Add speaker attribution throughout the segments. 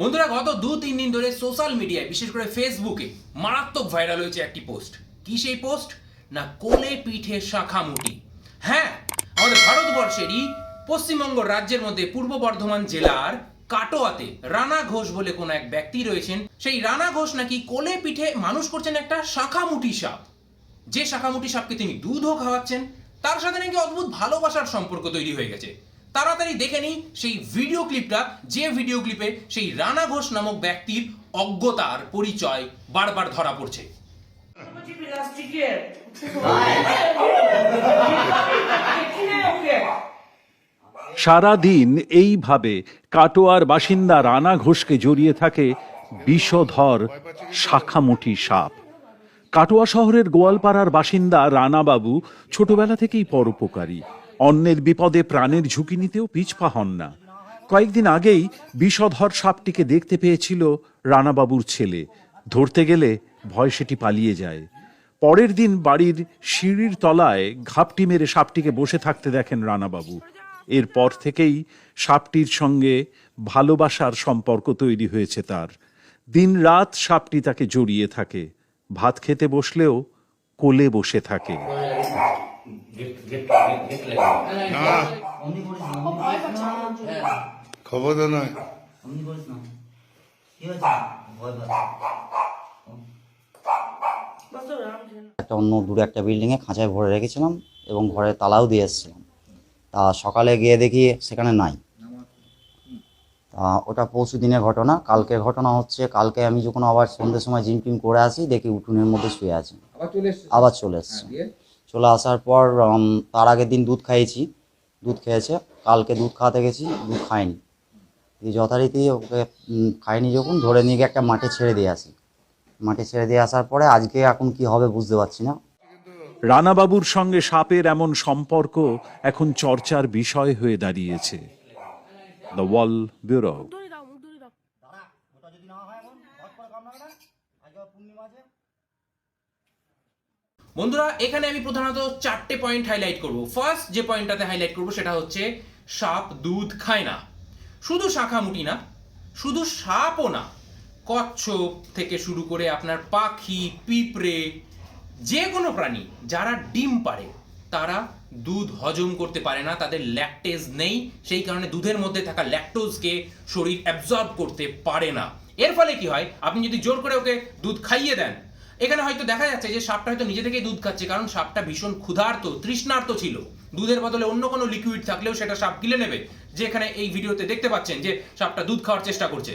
Speaker 1: বন্ধুরা, গত দু, তিন দিন ধরে সোশ্যাল মিডিয়ায় বিশেষ করে ফেসবুকে মারাত্মক ভাইরাল হয়েছে একটি পোস্ট কি সেই পোস্ট না, কোলে পিঠে শাখামুটি। হ্যাঁ আমাদের ভারতবর্ষেরই পশ্চিমবঙ্গ রাজ্যের মধ্যে পূর্ব বর্ধমান জেলার কাটোয়াতে রানা ঘোষ বলে কোন এক ব্যক্তি রয়েছেন। সেই রানা ঘোষ নাকি কোলে পিঠে মানুষ করছেন একটা শাখামুটি সাপ। যে শাখামুটি সাপকে তিনি দুধও খাওয়াচ্ছেন, তার সাথে নাকি অদ্ভুত ভালোবাসার সম্পর্ক তৈরি হয়ে গেছে। তাড়াতাড়ি দেখে নিই সেই ভিডিও ক্লিপটা যে ভিডিও ক্লিপে সেই রানা ঘোষ নামক ব্যক্তির অজ্ঞতার পরিচয় বারবার ধরা পড়ছে।
Speaker 2: সারা দিন এইভাবে কাটোয়ার বাসিন্দা রানা ঘোষকে জড়িয়ে থাকে বিষধর শাখামুঠি সাপ। কাটোয়া শহরের গোয়ালপাড়ার বাসিন্দা রানাবাবু ছোটবেলা থেকেই পরোপকারী। অন্যের বিপদে প্রাণের ঝুঁকি নিতেও পিছপা হন না। কয়েকদিন আগেই বিষধর সাপটিকে দেখতে পেয়েছিল রানাবাবুর ছেলে। ধরতে গেলে ভয় সেটি পালিয়ে যায়। পরের দিন বাড়ির সিঁড়ির তলায় ঘাপটি মেরে সাপটিকে বসে থাকতে দেখেন রানাবাবু। এরপর থেকেই সাপটির সঙ্গে ভালোবাসার সম্পর্ক তৈরি হয়েছে তার। দিন রাত সাপটি তাকে জড়িয়ে থাকে। ভাত খেতে বসলেও কোলে বসে থাকে।
Speaker 3: খবর তো নয়।
Speaker 4: একটা অন্য দূরে একটা বিল্ডিংয়ে খাঁচায় ভরে রেখেছিলাম এবং ঘরে তালাও দিয়ে এসেছিলাম। তা সকালে গিয়ে দেখি সেখানে নাই। তা ওটা পরশু দিনের ঘটনা কালকে ঘটনা হচ্ছে কালকে আমি যখন আবার সন্ধ্যের সময় জিম টিম করে আসি দেখি উঠোনের মধ্যে শুয়ে আছে। আবার চলে এসছে? চলে আসার পর তার আগের দিন দুধ খাইয়েছি। দুধ খেয়েছে। কালকে দুধ খাওয়াতে গেছি দুধ খায়নি দিয়ে যথারীতি ওকে খায়নি যখন ধরে নিয়ে গিয়ে একটা মাঠে ছেড়ে দিয়ে আসি। মাঠে ছেড়ে দিয়ে আসার পরে আজকে এখন কি হবে বুঝতে পারছি না।
Speaker 2: রানাবাবুর সঙ্গে সাপের এমন সম্পর্ক এখন চর্চার বিষয় হয়ে দাঁড়িয়েছে। দ্য ওয়াল ব্যুরো
Speaker 5: ওটা যদি না হয় এখন হট করে কামড়াবে না আজকে আবার পূর্ণিমা আছে
Speaker 1: বন্ধুরা, এখানে আমি প্রধানত চারটে পয়েন্ট হাইলাইট করব। ফার্স্ট যে পয়েন্টটাতে হাইলাইট করব সেটা হচ্ছে সাপ দুধ খায় না। শুধু শাখামুটি না, শুধু সাপও না, কচ্ছপ থেকে শুরু করে আপনার পাখি, পিঁপড়ে যে কোনো প্রাণী, যারা ডিম পারে তারা দুধ হজম করতে পারে না, তাদের ল্যাকটেজ নেই, সেই কারণে দুধের মধ্যে থাকা ল্যাকটোজকে শরীর অ্যাবজর্ব করতে পারে না। এর ফলে কি হয়? আপনি যদি জোর করে ওকে দুধ খাইয়ে দেন এখানে হয়তো দেখা যাচ্ছে যে সাপটা হয়তো নিজে থেকেই দুধ খাচ্ছে, কারণ সাপটা ভীষণ ক্ষুধার্ত, তৃষ্ণার্ত ছিল। দুধের বদলে অন্য কোনো লিকুইড থাকলেও সেটা সাপ গিলে নেবে। যে এখানে এই ভিডিওতে দেখতে পাচ্ছেন যে সাপটা দুধ খাওয়ার চেষ্টা করছে।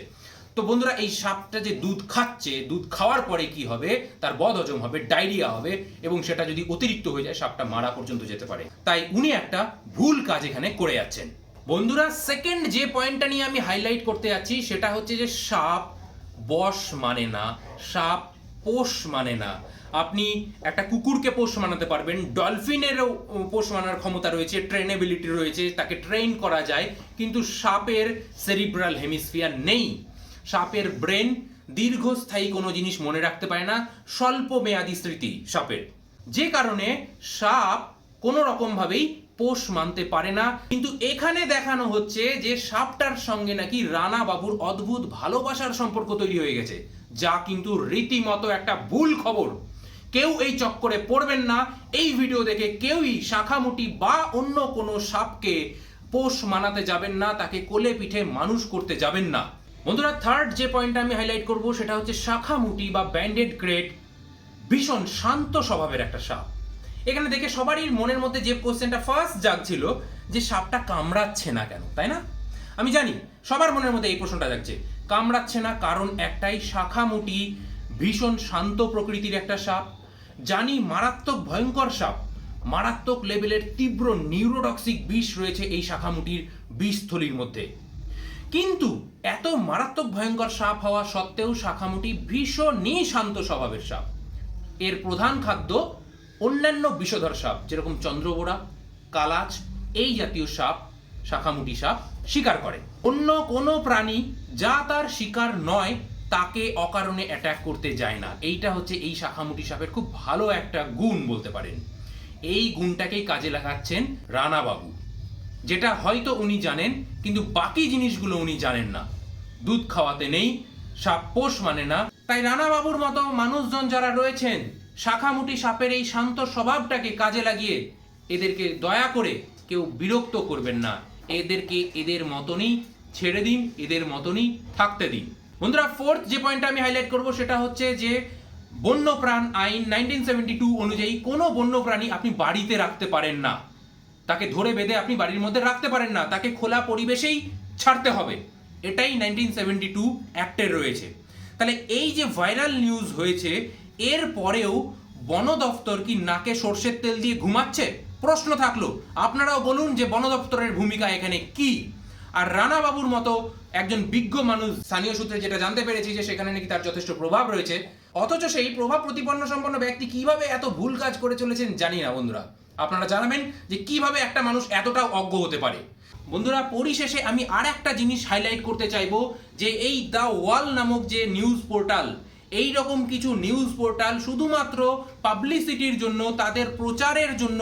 Speaker 1: তো বন্ধুরা, এই সাপটা যে দুধ খাচ্ছে, দুধ খাওয়ার পরে কি হবে? তার বদ হজম হবে, ডায়রিয়া হবে, এবং সেটা যদি অতিরিক্ত হয়ে যায়, সাপটা মারা পর্যন্ত যেতে পারে। তাই উনি একটা ভুল কাজ এখানে করে যাচ্ছেন। বন্ধুরা সেকেন্ড যে পয়েন্টটা নিয়ে আমি হাইলাইট করতে যাচ্ছি, সেটা হচ্ছে যে সাপ বশ মানে না। সাপ পোষ মানে না। আপনি একটা কুকুরকে পোষ মানাতে পারবেন, ডলফিনেরও পোষ মানার ক্ষমতা রয়েছে ট্রেনেবিলিটি রয়েছে, তাকে ট্রেন করা যায়, কিন্তু সাপের সেরিব্রাল হেমিসফিয়ার নেই। সাপের ব্রেন দীর্ঘস্থায়ী কোনো জিনিস মনে রাখতে পারে না স্বল্প মেয়াদী স্মৃতি সাপের। যে কারণে সাপ কোনো রকমভাবেই পোষ মানতে পারে না, কিন্তু এখানে দেখানো হচ্ছে যে সাপটার সঙ্গে নাকি রানা বাবুর অদ্ভুত ভালোবাসার সম্পর্ক তৈরি হয়ে গেছে। যা কিন্তু রীতিমতো একটা ভুল খবর। কেউ এই চক্করে পড়বেন না। এই ভিডিও দেখে কেউই শাখামুটি বা অন্য কোনো সাপকে পোষ মানাতে যাবেন না, তাকে কোলে পিঠে মানুষ করতে যাবেন না। বন্ধুরা থার্ড যে পয়েন্টটা আমি হাইলাইট করব, সেটা হচ্ছে শাখামুটি বা ব্যান্ডেড গ্রেট ভীষণ শান্ত স্বভাবের একটা সাপ। এখানে দেখে সবারই মনের মধ্যে যে কোশ্চেনটা ফার্স্ট জাগছিল, যে সাপটা কামড়াচ্ছে না কেন, তাই না? আমি জানি, সবার মনের মধ্যে এই প্রশ্নটা যাচ্ছে কামড়াচ্ছে না কারণ একটাই শাখামুটি ভীষণ শান্ত প্রকৃতির একটা সাপ। জানি মারাত্মক ভয়ঙ্কর সাপ। মারাত্মক লেভেলের তীব্র নিউরোটক্সিক বিষ রয়েছে এই শাখামুটির বিষস্থলীর মধ্যে। কিন্তু এত মারাত্মক ভয়ঙ্কর সাপ হওয়া সত্ত্বেও শাখামুটি ভীষণই শান্ত স্বভাবের সাপ। এর প্রধান খাদ্য অন্যান্য বিষধর সাপ, যেরকম চন্দ্রবোড়া, কালাচ, এই জাতীয় সাপ শাখামুটি সাপ শিকার করে। অন্য কোনো প্রাণী যা তার শিকার নয়, তাকে অকারণে অ্যাটাক করতে যায় না। এইটা হচ্ছে এই শাখামুটি সাপের খুব ভালো একটা গুণ বলতে পারেন। এই গুণটাকেই কাজে লাগাচ্ছেন রানা বাবু যেটা হয়তো উনি জানেন, কিন্তু বাকি জিনিসগুলো উনি জানেন না। দুধ খাওয়াতে নেই, সাপ পোষ মানে না। তাই রানা বাবুর মতো মানুষজন যারা রয়েছেন, শাখামুটি সাপের এই শান্ত স্বভাবটাকে কাজে লাগিয়ে এদেরকে দয়া করে কেউ বিরক্ত করবেন না। এদেরকে এদের মতনই ছেড়ে দিন, এদের মতনই থাকতে দিন। বন্ধুরা ফোর্থ যে পয়েন্টটা আমি হাইলাইট করব সেটা হচ্ছে যে বন্যপ্রাণ আইন নাইনটিন সেভেন্টি টু অনুযায়ী কোনো বন্যপ্রাণী আপনি বাড়িতে রাখতে পারেন না। তাকে ধরে বেঁধে আপনি বাড়ির মধ্যে রাখতে পারেন না, তাকে খোলা পরিবেশেই ছাড়তে হবে। এটাই নাইনটিন সেভেন্টি টু অ্যাক্টের রয়েছে। তাহলে এই যে ভাইরাল নিউজ হয়েছে, এর পরেও বন দফতর কি নাকে সর্ষের তেল দিয়ে ঘুমাচ্ছে? প্রশ্ন থাকল। আপনারাও বলুন যে বন দপ্তরের ভূমিকা এখানে কি? আর রানা বাবুর মতো একজন বিজ্ঞ মানুষ, স্থানীয় সূত্রে যেটা জানতে পেরেছি যে সেখানে নাকি তার যথেষ্ট প্রভাব রয়েছে, অথচ সেই প্রভাব প্রতিপন্ন সম্পন্ন ব্যক্তি কীভাবে এত ভুল কাজ করে চলেছেন জানি না বন্ধুরা। আপনারা জানাবেন যে কীভাবে একটা মানুষ এতটা অজ্ঞ হতে পারে। বন্ধুরা, পরিশেষে আমি আর একটা জিনিস হাইলাইট করতে চাইব, যে এই দ্য ওয়াল নামক যে নিউজ পোর্টাল এই রকম কিছু নিউজ পোর্টাল শুধুমাত্র পাবলিসিটির জন্য, তাদের প্রচারের জন্য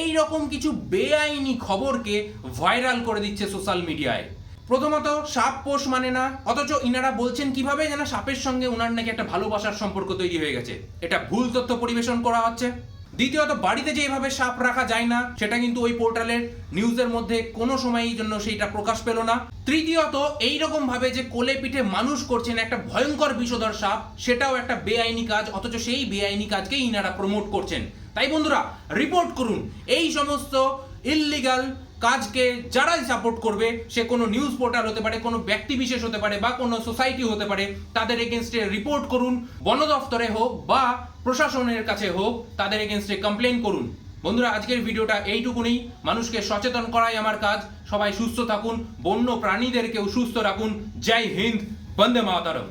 Speaker 1: এই রকম কিছু বেআইনি খবরকে ভাইরাল করে দিচ্ছে সোশ্যাল মিডিয়ায় প্রথমত, সাপ পোষ মানে না, অথচ ইনারা বলছেন কীভাবে যেন সাপের সঙ্গে ওনার নাকি একটা ভালোবাসার সম্পর্ক তৈরি হয়ে গেছে। এটা ভুল তথ্য পরিবেশন করা হচ্ছে। দ্বিতীয়ত, বাড়িতে যে যেভাবে সাপ রাখা যায় না, সেটা কিন্তু ওই পোর্টালের নিউজের মধ্যে কোনো সময়ই জন্য সেইটা প্রকাশ পেল না। তৃতীয়ত এইরকম ভাবে যে কোলে পিঠে মানুষ করছেন একটা ভয়ঙ্কর বিষধর সাপ, সেটাও একটা বেআইনি কাজ, অথচ সেই বেআইনি কাজকেই ইনারা প্রমোট করছেন। তাই বন্ধুরা রিপোর্ট করুন, এই সমস্ত ইললিগাল কাজকে যারাই সাপোর্ট করবে, সে কোনো নিউজ পোর্টাল হতে পারে, কোনো ব্যক্তি বিশেষ হতে পারে বা কোনো সোসাইটি হতে পারে, তাদের এগেনস্টে রিপোর্ট করুন, বন দফতরে হোক বা প্রশাসনের কাছে হোক, তাদের এগেনস্টে কমপ্লেন করুন। বন্ধুরা, আজকের ভিডিওটা এইটুকুনি। মানুষকে সচেতন করাই আমার কাজ। সবাই সুস্থ থাকুন, বন্য প্রাণীদেরকেও সুস্থ রাখুন। জয় হিন্দ, বন্দে মাতারম।